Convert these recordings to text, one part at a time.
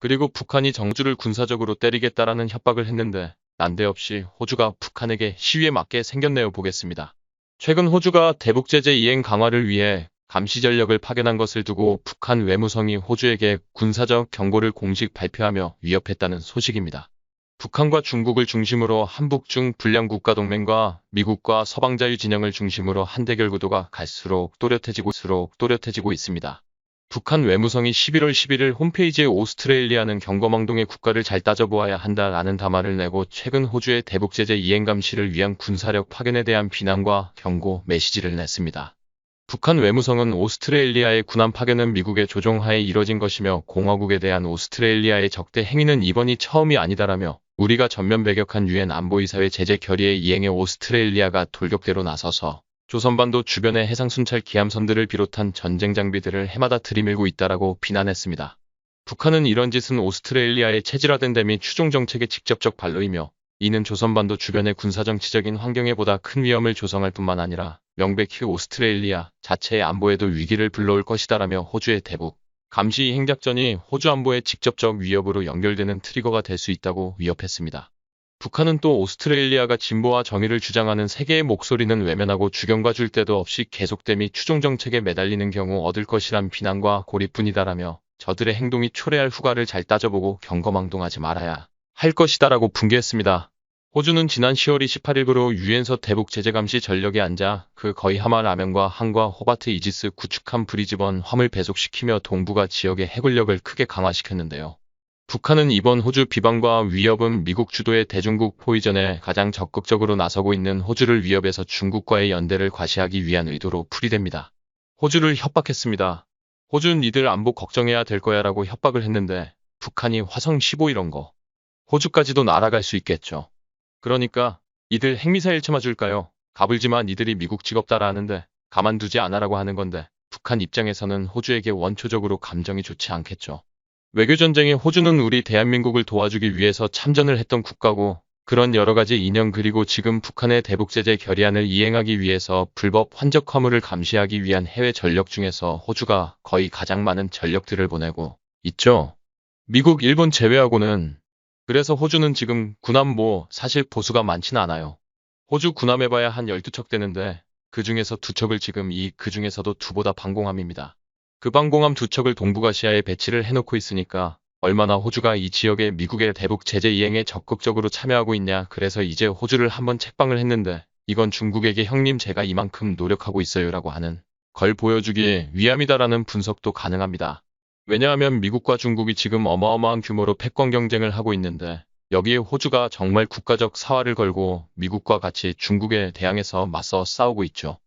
그리고 북한이 정주를 군사적으로 때리겠다라는 협박을 했는데 난데없이 호주가 북한에게 시위에 맞게 생겼네요 보겠습니다. 최근 호주가 대북 제재 이행 강화를 위해 감시 전력을 파견한 것을 두고 북한 외무성이 호주에게 군사적 경고를 공식 발표하며 위협했다는 소식입니다. 북한과 중국을 중심으로 한북 중 불량 국가 동맹과 미국과 서방 자유 진영을 중심으로 한대결 구도가 갈수록 또렷해지고 수록 또렷해지고 있습니다. 북한 외무성이 11월 11일 홈페이지에 오스트레일리아는 경거망동의 국가를 잘 따져보아야 한다라는 담화를 내고 최근 호주의 대북 제재 이행 감시를 위한 군사력 파견에 대한 비난과 경고 메시지를 냈습니다. 북한 외무성은 오스트레일리아의 군함 파견은 미국의 조종하에 이뤄진 것이며 공화국에 대한 오스트레일리아의 적대 행위는 이번이 처음이 아니다라며 우리가 전면 배격한 유엔 안보이사회 제재 결의에 이행해 오스트레일리아가 돌격대로 나서서 조선반도 주변의 해상순찰 기함선들을 비롯한 전쟁 장비들을 해마다 들이밀고 있다라고 비난했습니다. 북한은 이런 짓은 오스트레일리아의 체질화된 댐이 추종 정책의 직접적 발로이며 이는 조선반도 주변의 군사정치적인 환경에 보다 큰 위험을 조성할 뿐만 아니라 명백히 오스트레일리아 자체의 안보에도 위기를 불러올 것이다라며 호주의 대북 감시 행작전이 호주 안보의 직접적 위협으로 연결되는 트리거가 될 수 있다고 위협했습니다. 북한은 또 오스트레일리아가 진보와 정의를 주장하는 세계의 목소리는 외면하고 주경과 줄 데도 없이 계속됨이 추종 정책에 매달리는 경우 얻을 것이란 비난과 고립뿐이다라며 저들의 행동이 초래할 후과를 잘 따져보고 경거망동하지 말아야 할 것이다라고 분개했습니다. 호주는 지난 10월 28일부로 유엔서 대북 제재 감시 전력에 앉아 그 거의 하마 라면과 항과 호바트 이지스 구축함 브리즈번 함을 배속시키며 동북아 지역의 해군력을 크게 강화시켰는데요. 북한은 이번 호주 비방과 위협은 미국 주도의 대중국 포위전에 가장 적극적으로 나서고 있는 호주를 위협해서 중국과의 연대를 과시하기 위한 의도로 풀이됩니다. 호주를 협박했습니다. 호주는 니들 안보 걱정해야 될 거야 라고 협박을 했는데 북한이 화성 15 이런 거 호주까지도 날아갈 수 있겠죠. 그러니까 이들 핵미사일 참아줄까요? 가불지만 이들이 미국 직업 따라 하는데 가만두지 않아라고 하는 건데 북한 입장에서는 호주에게 원초적으로 감정이 좋지 않겠죠. 외교전쟁에 호주는 우리 대한민국을 도와주기 위해서 참전을 했던 국가고 그런 여러 가지 인연 그리고 지금 북한의 대북제재 결의안을 이행하기 위해서 불법 환적 화물을 감시하기 위한 해외 전력 중에서 호주가 거의 가장 많은 전력들을 보내고 있죠. 미국, 일본 제외하고는 그래서 호주는 지금 군함 뭐 사실 보수가 많지는 않아요. 호주 군함 해봐야 한 12척 되는데 그 중에서 두 척을 지금 이 그 중에서도 두보다 방공함입니다. 그 방공함 두 척을 동북아시아에 배치를 해놓고 있으니까 얼마나 호주가 이 지역의 미국의 대북 제재 이행에 적극적으로 참여하고 있냐 그래서 이제 호주를 한번 책방을 했는데 이건 중국에게 형님 제가 이만큼 노력하고 있어요 라고 하는 걸 보여주기 위함이다라는 분석도 가능합니다. 왜냐하면 미국과 중국이 지금 어마어마한 규모로 패권 경쟁을 하고 있는데 여기에 호주가 정말 국가적 사활을 걸고 미국과 같이 중국에 대항해서 맞서 싸우고 있죠.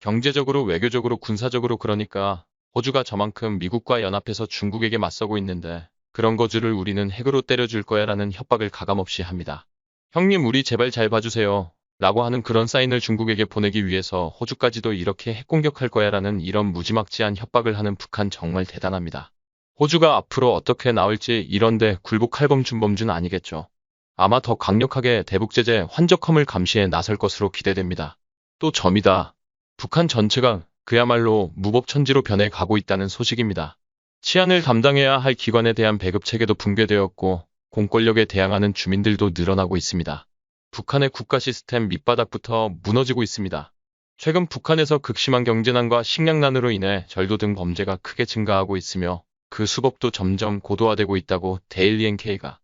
경제적으로 외교적으로 군사적으로 그러니까 호주가 저만큼 미국과 연합해서 중국에게 맞서고 있는데 그런 거주를 우리는 핵으로 때려줄 거야 라는 협박을 가감없이 합니다. 형님 우리 제발 잘 봐주세요. 라고 하는 그런 사인을 중국에게 보내기 위해서 호주까지도 이렇게 핵공격할 거야 라는 이런 무지막지한 협박을 하는 북한 정말 대단합니다. 호주가 앞으로 어떻게 나올지 이런데 굴복할범 준범준 아니겠죠. 아마 더 강력하게 대북제재 환적함을 감시해 나설 것으로 기대됩니다. 또 점이다. 북한 전체가 그야말로 무법천지로 변해가고 있다는 소식입니다. 치안을 담당해야 할 기관에 대한 배급 체계도 붕괴되었고 공권력에 대항하는 주민들도 늘어나고 있습니다. 북한의 국가 시스템 밑바닥부터 무너지고 있습니다. 최근 북한에서 극심한 경제난과 식량난으로 인해 절도 등 범죄가 크게 증가하고 있으며 그 수법도 점점 고도화되고 있다고 데일리 NK가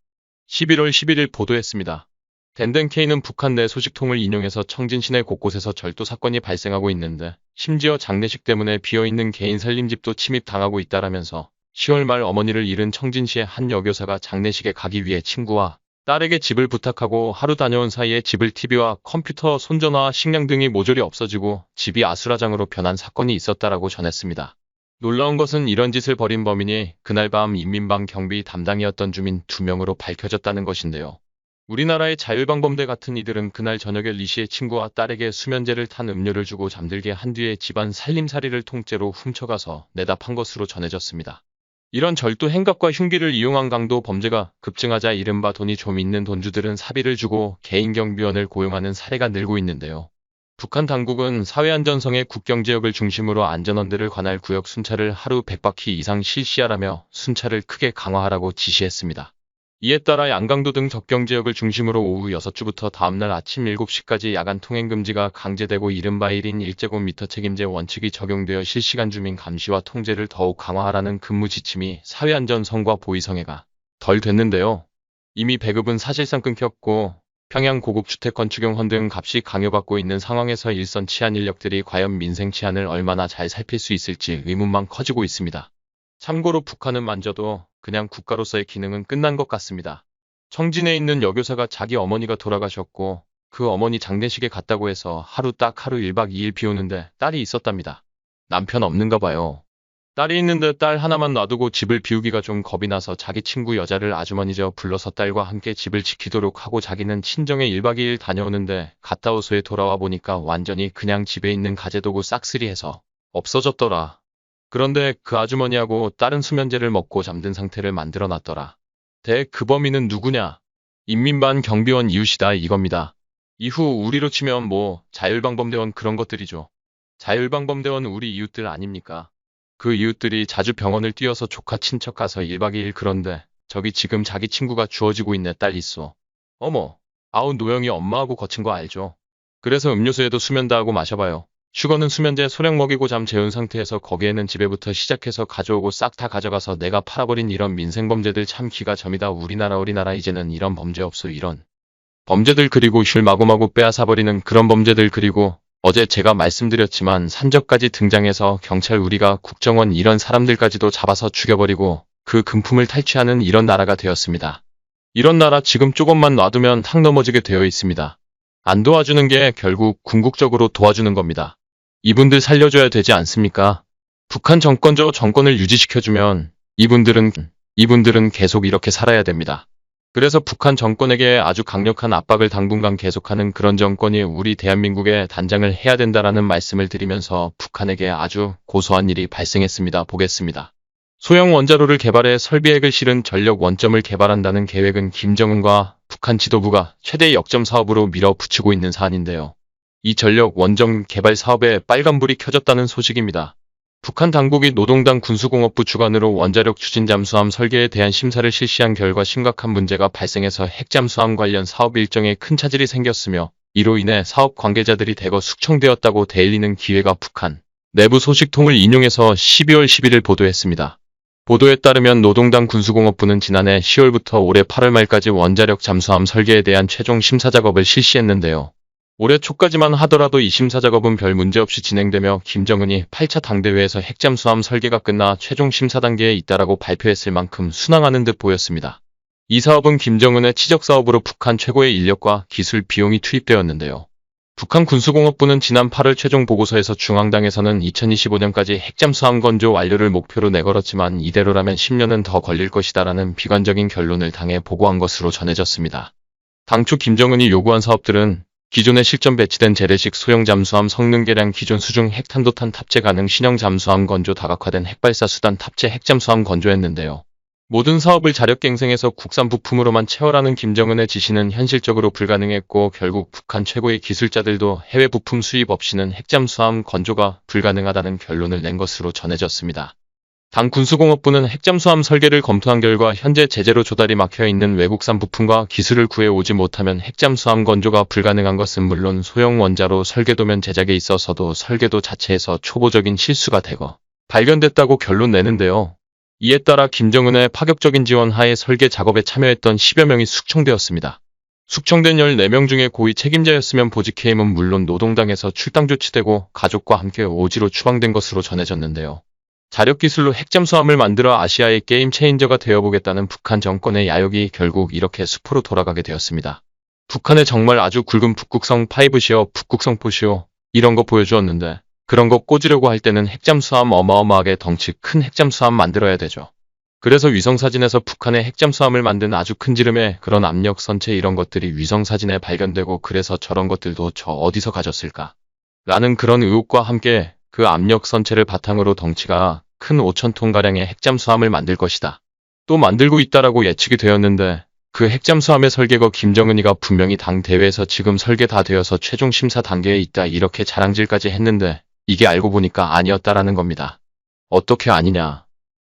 11월 11일 보도했습니다. 덴덴K는 북한 내 소식통을 인용해서 청진 시내 곳곳에서 절도 사건이 발생하고 있는데 심지어 장례식 때문에 비어있는 개인 살림집도 침입당하고 있다라면서 10월 말 어머니를 잃은 청진시의 한 여교사가 장례식에 가기 위해 친구와 딸에게 집을 부탁하고 하루 다녀온 사이에 집을 TV와 컴퓨터, 손전화, 식량 등이 모조리 없어지고 집이 아수라장으로 변한 사건이 있었다라고 전했습니다. 놀라운 것은 이런 짓을 벌인 범인이 그날 밤 인민방 경비 담당이었던 주민 두 명으로 밝혀졌다는 것인데요. 우리나라의 자율방범대 같은 이들은 그날 저녁에 리 씨의 친구와 딸에게 수면제를 탄 음료를 주고 잠들게 한 뒤에 집안 살림살이를 통째로 훔쳐가서 내다 판 것으로 전해졌습니다. 이런 절도 행각과 흉기를 이용한 강도 범죄가 급증하자 이른바 돈이 좀 있는 돈주들은 사비를 주고 개인 경비원을 고용하는 사례가 늘고 있는데요. 북한 당국은 사회안전성의 국경 지역을 중심으로 안전원들을 관할 구역 순찰을 하루 100바퀴 이상 실시하라며 순찰을 크게 강화하라고 지시했습니다. 이에 따라 양강도 등 접경 지역을 중심으로 오후 6주부터 다음날 아침 7시까지 야간 통행금지가 강제되고 이른바 1인 1제곱미터 책임제 원칙이 적용되어 실시간 주민 감시와 통제를 더욱 강화하라는 근무 지침이 사회안전성과 보이성애가 덜 됐는데요. 이미 배급은 사실상 끊겼고 평양 고급 주택 건축용 헌 등 값이 강요받고 있는 상황에서 일선 치안 인력들이 과연 민생 치안을 얼마나 잘 살필 수 있을지 의문만 커지고 있습니다. 참고로 북한은 만져도 그냥 국가로서의 기능은 끝난 것 같습니다. 청진에 있는 여교사가 자기 어머니가 돌아가셨고 그 어머니 장례식에 갔다고 해서 하루 딱 하루 1박 2일 비우는데 딸이 있었답니다. 남편 없는가 봐요. 딸이 있는데 딸 하나만 놔두고 집을 비우기가 좀 겁이 나서 자기 친구 여자를 아주머니저 불러서 딸과 함께 집을 지키도록 하고 자기는 친정에 1박 2일 다녀오는데 갔다 오소에 돌아와 보니까 완전히 그냥 집에 있는 가재도구 싹쓸이해서 없어졌더라. 그런데 그 아주머니하고 딸은 수면제를 먹고 잠든 상태를 만들어 놨더라. 대그 범인은 누구냐? 인민반 경비원 이웃이다 이겁니다. 이후 우리로 치면 뭐 자율방범대원 그런 것들이죠. 자율방범대원 우리 이웃들 아닙니까? 그 이웃들이 자주 병원을 뛰어서 조카 친척 가서 1박 2일 그런데 저기 지금 자기 친구가 주어지고 있네 딸 있어. 어머, 아우 노영이 엄마하고 거친 거 알죠? 그래서 음료수에도 수면 다 하고 마셔봐요. 슈거는 수면제 소량 먹이고 잠 재운 상태에서 거기에는 집에부터 시작해서 가져오고 싹 다 가져가서 내가 팔아버린 이런 민생범죄들 참 기가 점이다 우리나라 우리나라 이제는 이런 범죄 없어 이런 범죄들 그리고 실 마구마구 빼앗아버리는 그런 범죄들 그리고 어제 제가 말씀드렸지만 산적까지 등장해서 경찰 우리가 국정원 이런 사람들까지도 잡아서 죽여버리고 그 금품을 탈취하는 이런 나라가 되었습니다. 이런 나라 지금 조금만 놔두면 탁 넘어지게 되어 있습니다. 안 도와주는 게 결국 궁극적으로 도와주는 겁니다. 이분들 살려줘야 되지 않습니까? 북한 정권 저 정권을 유지시켜주면 이분들은 이분들은 계속 이렇게 살아야 됩니다. 그래서 북한 정권에게 아주 강력한 압박을 당분간 계속하는 그런 정권이 우리 대한민국에 단장을 해야 된다라는 말씀을 드리면서 북한에게 아주 고소한 일이 발생했습니다. 보겠습니다. 소형 원자로를 개발해 설비액을 실은 전력 원점을 개발한다는 계획은 김정은과 북한 지도부가 최대 역점 사업으로 밀어붙이고 있는 사안인데요. 이 전력 원전 개발 사업에 빨간불이 켜졌다는 소식입니다. 북한 당국이 노동당 군수공업부 주관으로 원자력 추진 잠수함 설계에 대한 심사를 실시한 결과 심각한 문제가 발생해서 핵잠수함 관련 사업 일정에 큰 차질이 생겼으며 이로 인해 사업 관계자들이 대거 숙청되었다고 데일리는 기회가 북한 내부 소식통을 인용해서 12월 11일 보도했습니다. 보도에 따르면 노동당 군수공업부는 지난해 10월부터 올해 8월 말까지 원자력 잠수함 설계에 대한 최종 심사 작업을 실시했는데요. 올해 초까지만 하더라도 이 심사 작업은 별 문제 없이 진행되며 김정은이 8차 당대회에서 핵잠수함 설계가 끝나 최종 심사 단계에 있다라고 발표했을 만큼 순항하는 듯 보였습니다. 이 사업은 김정은의 치적 사업으로 북한 최고의 인력과 기술 비용이 투입되었는데요. 북한 군수공업부는 지난 8월 최종 보고서에서 중앙당에서는 2025년까지 핵잠수함 건조 완료를 목표로 내걸었지만 이대로라면 10년은 더 걸릴 것이다라는 비관적인 결론을 당에 보고한 것으로 전해졌습니다. 당초 김정은이 요구한 사업들은 기존에 실전 배치된 재래식 소형 잠수함 성능 개량 기존 수중 핵탄도탄 탑재 가능 신형 잠수함 건조 다각화된 핵발사 수단 탑재 핵잠수함 건조했는데요. 모든 사업을 자력갱생해서 국산 부품으로만 채워라는 김정은의 지시는 현실적으로 불가능했고 결국 북한 최고의 기술자들도 해외 부품 수입 없이는 핵잠수함 건조가 불가능하다는 결론을 낸 것으로 전해졌습니다. 당 군수공업부는 핵잠수함 설계를 검토한 결과 현재 제재로 조달이 막혀 있는 외국산 부품과 기술을 구해오지 못하면 핵잠수함 건조가 불가능한 것은 물론 소형 원자로 설계도면 제작에 있어서도 설계도 자체에서 초보적인 실수가 되고 발견됐다고 결론 내는데요. 이에 따라 김정은의 파격적인 지원 하에 설계 작업에 참여했던 10여 명이 숙청되었습니다. 숙청된 14명 중에 고위 책임자였으면 보직 해임은 물론 노동당에서 출당 조치되고 가족과 함께 오지로 추방된 것으로 전해졌는데요. 자력기술로 핵잠수함을 만들어 아시아의 게임 체인저가 되어보겠다는 북한 정권의 야욕이 결국 이렇게 수포로 돌아가게 되었습니다. 북한의 정말 아주 굵은 북극성 5시오, 북극성 포시오 이런 거 보여주었는데 그런 거 꽂으려고 할 때는 핵잠수함 어마어마하게 덩치 큰 핵잠수함 만들어야 되죠. 그래서 위성사진에서 북한의 핵잠수함을 만든 아주 큰 지름의 그런 압력 선체 이런 것들이 위성사진에 발견되고 그래서 저런 것들도 저 어디서 가졌을까? 라는 그런 의혹과 함께 그 압력 선체를 바탕으로 덩치가 큰 5천톤가량의 핵잠수함을 만들 것이다. 또 만들고 있다라고 예측이 되었는데 그 핵잠수함의 설계거 김정은이가 분명히 당 대회에서 지금 설계 다 되어서 최종 심사 단계에 있다 이렇게 자랑질까지 했는데 이게 알고 보니까 아니었다라는 겁니다. 어떻게 아니냐.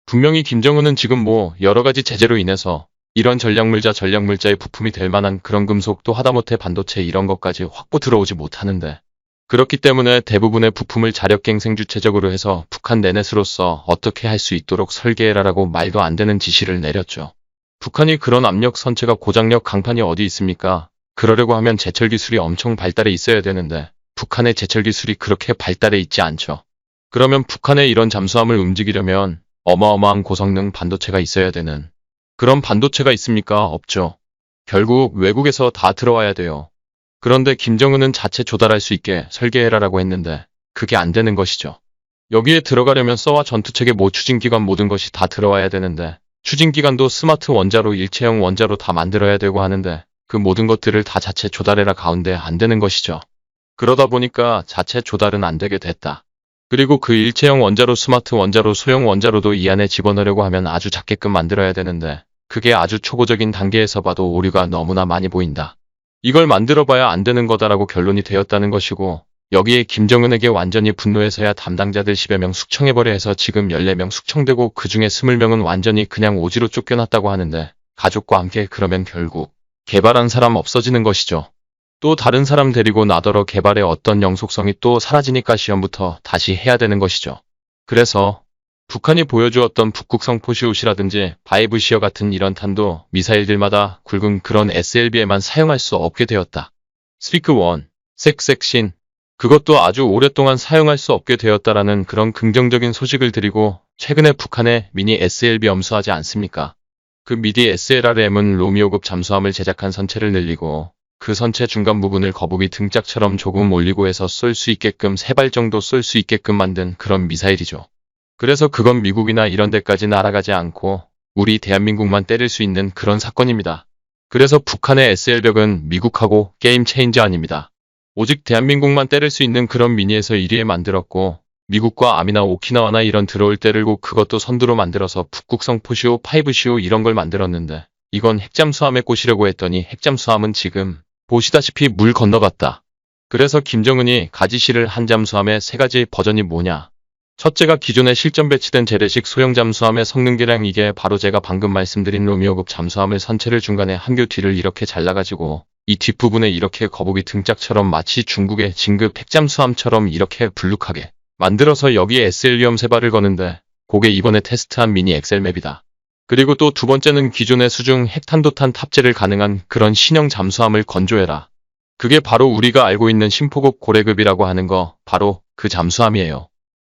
분명히 김정은은 지금 뭐 여러 가지 제재로 인해서 이런 전략물자 전략물자의 부품이 될 만한 그런 금속 또 하다못해 반도체 이런 것까지 확보 들어오지 못하는데 그렇기 때문에 대부분의 부품을 자력갱생 주체적으로 해서 북한 내넷으로서 어떻게 할 수 있도록 설계해라라고 말도 안 되는 지시를 내렸죠. 북한이 그런 압력 선체가 고장력 강판이 어디 있습니까? 그러려고 하면 제철 기술이 엄청 발달해 있어야 되는데 북한의 제철 기술이 그렇게 발달해 있지 않죠. 그러면 북한의 이런 잠수함을 움직이려면 어마어마한 고성능 반도체가 있어야 되는 그런 반도체가 있습니까? 없죠. 결국 외국에서 다 들어와야 돼요. 그런데 김정은은 자체 조달할 수 있게 설계해라라고 했는데 그게 안 되는 것이죠. 여기에 들어가려면 써와 전투체계 모 추진기관 모든 것이 다 들어와야 되는데 추진기관도 스마트 원자로 일체형 원자로 다 만들어야 되고 하는데 그 모든 것들을 다 자체 조달해라 가운데 안 되는 것이죠. 그러다 보니까 자체 조달은 안 되게 됐다. 그리고 그 일체형 원자로 스마트 원자로 소형 원자로도 이 안에 집어넣으려고 하면 아주 작게끔 만들어야 되는데 그게 아주 초보적인 단계에서 봐도 오류가 너무나 많이 보인다. 이걸 만들어봐야 안 되는 거다라고 결론이 되었다는 것이고 여기에 김정은에게 완전히 분노해서야 담당자들 10여 명 숙청해버려 해서 지금 14명 숙청되고 그 중에 20명은 완전히 그냥 오지로 쫓겨났다고 하는데 가족과 함께 그러면 결국 개발한 사람 없어지는 것이죠. 또 다른 사람 데리고 나더러 개발의 어떤 영속성이 또 사라지니까 시험부터 다시 해야 되는 것이죠. 그래서 북한이 보여주었던 북극 성 포시옷이라든지 바이브시어 같은 이런 탄도 미사일들마다 굵은 그런 SLB에만 사용할 수 없게 되었다. 스피크1, 섹섹신, 그것도 아주 오랫동안 사용할 수 없게 되었다라는 그런 긍정적인 소식을 드리고 최근에 북한의 미니 SLB 엄수하지 않습니까? 그 미디 SLRM은 로미오급 잠수함을 제작한 선체를 늘리고 그 선체 중간 부분을 거북이 등짝처럼 조금 올리고 해서 쏠 수 있게끔 세 발 정도 쏠 수 있게끔 만든 그런 미사일이죠. 그래서 그건 미국이나 이런 데까지 날아가지 않고 우리 대한민국만 때릴 수 있는 그런 사건입니다. 그래서 북한의 SL벽은 미국하고 게임 체인저 아닙니다. 오직 대한민국만 때릴 수 있는 그런 미니에서 1위에 만들었고 미국과 아미나 오키나와나 이런 들어올 때를고 그것도 선두로 만들어서 북극성 포시오, 파이브시오 이런 걸 만들었는데 이건 핵잠수함에 꽂으려고 했더니 핵잠수함은 지금 보시다시피 물 건너갔다. 그래서 김정은이 가지시를 한 잠수함의 세 가지 버전이 뭐냐. 첫째가 기존에 실전 배치된 재래식 소형 잠수함의 성능계량 이게 바로 제가 방금 말씀드린 로미오급 잠수함을 선체를 중간에 한 교 뒤를 이렇게 잘라가지고 이 뒷부분에 이렇게 거북이 등짝처럼 마치 중국의 진급 핵잠수함처럼 이렇게 불룩하게 만들어서 여기에 SL리엄 세 발을 거는데 그게 이번에 테스트한 미니 엑셀맵이다. 그리고 또 두 번째는 기존의 수중 핵탄도탄 탑재를 가능한 그런 신형 잠수함을 건조해라. 그게 바로 우리가 알고 있는 심포급 고래급이라고 하는 거 바로 그 잠수함이에요.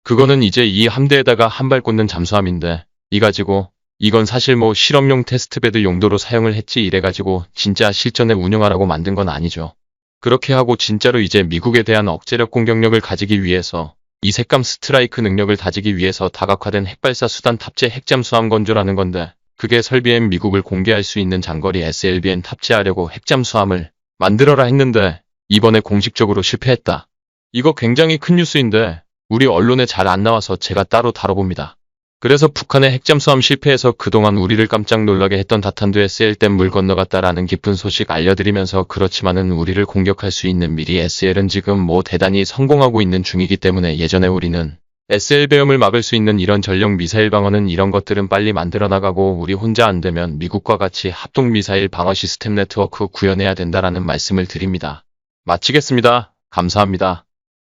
그거는 이제 이 함대에다가 한 발 꽂는 잠수함인데 이 가지고 이건 사실 뭐 실험용 테스트베드 용도로 사용을 했지 이래가지고 진짜 실전에 운영하라고 만든 건 아니죠. 그렇게 하고 진짜로 이제 미국에 대한 억제력 공격력을 가지기 위해서 이 색감 스트라이크 능력을 다지기 위해서 다각화된 핵발사 수단 탑재 핵잠수함 건조라는 건데 그게 설비엔 미국을 공개할 수 있는 장거리 SLB엔 탑재하려고 핵잠수함을 만들어라 했는데 이번에 공식적으로 실패했다. 이거 굉장히 큰 뉴스인데 우리 언론에 잘 안 나와서 제가 따로 다뤄봅니다. 그래서 북한의 핵잠수함 실패해서 그동안 우리를 깜짝 놀라게 했던 다탄두에 SL댐 물 건너갔다라는 기쁜 소식 알려드리면서 그렇지만은 우리를 공격할 수 있는 미리 SL은 지금 뭐 대단히 성공하고 있는 중이기 때문에 예전에 우리는 SL 배움을 막을 수 있는 이런 전력 미사일 방어는 이런 것들은 빨리 만들어 나가고 우리 혼자 안 되면 미국과 같이 합동 미사일 방어 시스템 네트워크 구현해야 된다라는 말씀을 드립니다. 마치겠습니다. 감사합니다.